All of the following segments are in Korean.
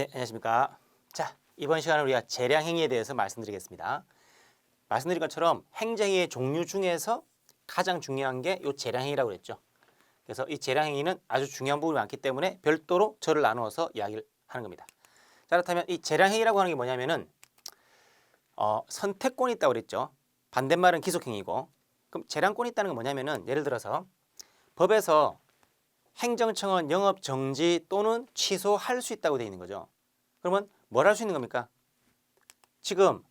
네, 안녕하십니까. 자, 이번 시간에 우리가 재량 행위에 대해서 말씀드리겠습니다. 말씀드린 것처럼 행정의 종류 중에서 가장 중요한 게 이 재량 행위라고 그랬죠. 그래서 이 재량 행위는 아주 중요한 부분이 많기 때문에 별도로 절을 나누어서 이야기를 하는 겁니다. 자, 그렇다면 이 재량 행위라고 하는 게 뭐냐면은 어, 선택권이 있다고 그랬죠. 반대말은 기속행위고. 그럼 재량권이 있다는 건 뭐냐면은 예를 들어서 법에서 행정청은 영업 정지 또는 취소할 수 있다고 되어 있는 거죠. 그러면 뭘 할 수 있는 겁니까? 지금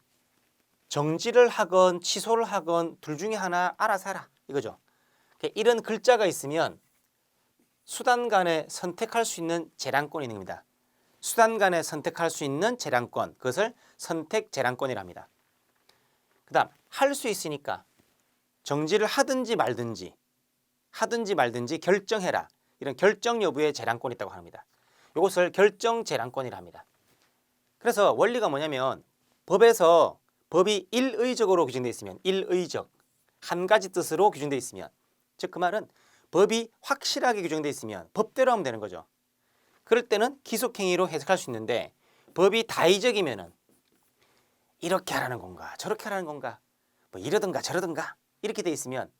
정지를 하건 취소를 하건 둘 중에 하나 알아서 하라 이거죠. 이런 글자가 있으면 수단 간에 선택할 수 있는 재량권이 있는 겁니다. 수단 간에 선택할 수 있는 재량권 그것을 선택 재량권이랍니다. 그 다음 할 수 있으니까 정지를 하든지 말든지 하든지 말든지 결정해라. 이런 결정 여부의 재량권이 있다고 합니다. 이것을 결정 재량권이라 합니다. 그래서 원리가 뭐냐면 법에서 법이 일의적으로 규정되어 있으면 일의적 한 가지 뜻으로 규정되어 있으면 즉 그 말은 법이 확실하게 규정되어 있으면 법대로 하면 되는 거죠. 그럴 때는 기속행위로 해석할 수 있는데 법이 다의적이면은 이렇게 하라는 건가 저렇게 하라는 건가 뭐 이러든가 저러든가 이렇게 돼 있으면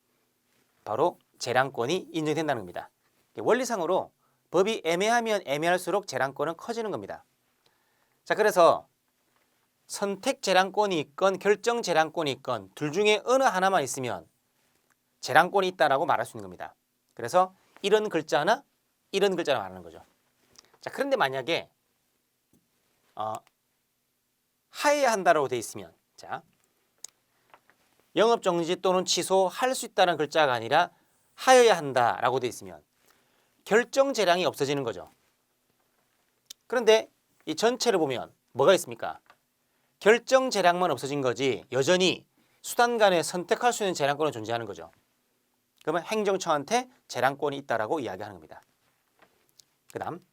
바로 재량권이 인정된다는 겁니다. 원리상으로 법이 애매하면 애매할수록 재량권은 커지는 겁니다. 자, 그래서 선택 재량권이 있건 결정 재량권이 있건 둘 중에 어느 하나만 있으면 재량권이 있다라고 말할 수 있는 겁니다. 그래서 이런 글자나 이런 글자를 말하는 거죠. 자, 그런데 만약에 어, 하해야 한다라고 돼 있으면 자, 영업 정지 또는 취소할 수 있다는 글자가 아니라 하여야 한다라고 돼 있으면 결정 재량이 없어지는 거죠. 그런데 이 전체를 보면 뭐가 있습니까? 결정 재량만 없어진 거지 여전히 수단 간에 선택할 수 있는 재량권은 존재하는 거죠. 그러면 행정처한테 재량권이 있다라고 이야기하는 겁니다. 그다음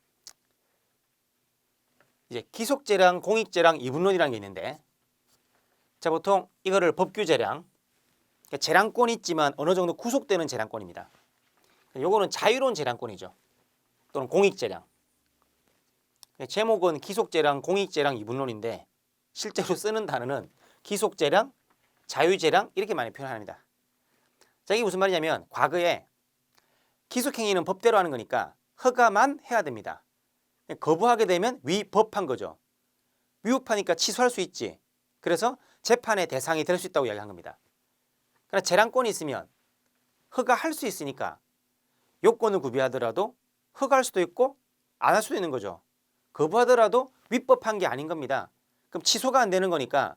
이제 기속 재량, 공익 재량, 이분론이라는 게 있는데 자 보통 이거를 법규 재량 그러니까 재량권이 있지만 어느 정도 구속되는 재량권입니다. 요거는 자유로운 재량권이죠. 또는 공익 재량. 제목은 기속 재량, 공익 재량 이분론인데 실제로 쓰는 단어는 기속 재량, 자유 재량 이렇게 많이 표현합니다. 자, 이게 무슨 말이냐면 과거에 기속 행위는 법대로 하는 거니까 허가만 해야 됩니다. 거부하게 되면 위법한 거죠. 위법하니까 취소할 수 있지. 그래서 재판의 대상이 될 수 있다고 이야기한 겁니다. 그러나 재량권이 있으면 허가할 수 있으니까 요건을 구비하더라도 허가할 수도 있고 안 할 수도 있는 거죠. 거부하더라도 위법한 게 아닌 겁니다. 그럼 취소가 안 되는 거니까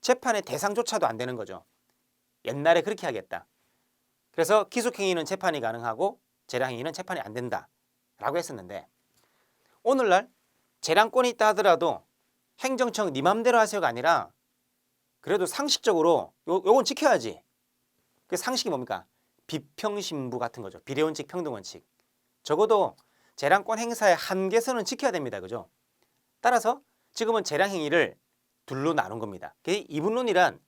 재판의 대상조차도 안 되는 거죠. 옛날에 그렇게 하겠다. 그래서 기속행위는 재판이 가능하고 재량행위는 재판이 안 된다 라고 했었는데 오늘날 재량권이 있다 하더라도 행정청 네 맘대로 하세요가 아니라 그래도 상식적으로 요, 요건 지켜야지. 그 상식이 뭡니까? 비평신부 같은 거죠. 비례원칙 평등원칙. 적어도 재량권 행사의 한계선은 지켜야 됩니다. 그죠? 따라서 지금은 재량 행위를 둘로 나눈 겁니다. 이분론이란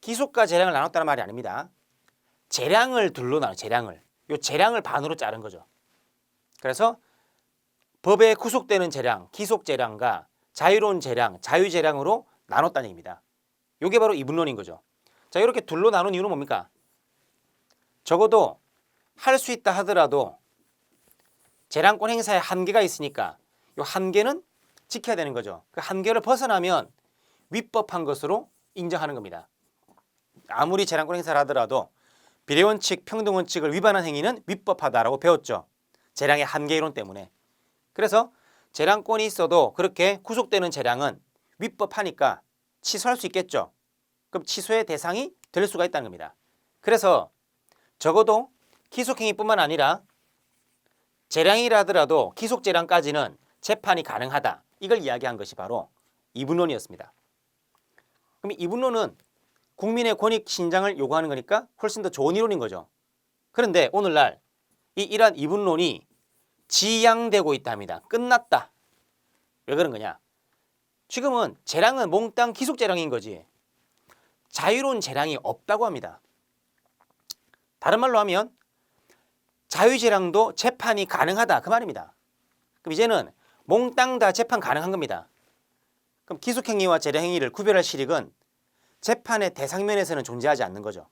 기속과 재량을 나눴다는 말이 아닙니다. 재량을 둘로 나눠 재량을. 요 재량을 반으로 자른 거죠. 그래서 법에 구속되는 재량, 기속 재량과 자유로운 재량, 자유 재량으로 나눴다는 얘기입니다. 요게 바로 이분론인 거죠. 자, 이렇게 둘로 나눈 이유는 뭡니까? 적어도 할 수 있다 하더라도 재량권 행사에 한계가 있으니까 이 한계는 지켜야 되는 거죠. 그 한계를 벗어나면 위법한 것으로 인정하는 겁니다. 아무리 재량권 행사를 하더라도 비례원칙, 평등원칙을 위반한 행위는 위법하다라고 배웠죠. 재량의 한계 이론 때문에. 그래서 재량권이 있어도 그렇게 구속되는 재량은 위법하니까 취소할 수 있겠죠. 그럼 취소의 대상이 될 수가 있다는 겁니다. 그래서 적어도 기속행위뿐만 아니라 재량이라 하더라도 기속 재량까지는 재판이 가능하다. 이걸 이야기한 것이 바로 이분론이었습니다. 그럼 이분론은 국민의 권익 신장을 요구하는 거니까 훨씬 더 좋은 이론인 거죠. 그런데 오늘날 이 이러한 이분론이 지양되고 있답니다. 끝났다. 왜 그런 거냐? 지금은 재량은 몽땅 기속 재량인 거지. 자유로운 재량이 없다고 합니다. 다른 말로 하면 자유재량도 재판이 가능하다 그 말입니다. 그럼 이제는 몽땅 다 재판 가능한 겁니다. 그럼 기속행위와 재량행위를 구별할 실익은 재판의 대상면에서는 존재하지 않는 거죠.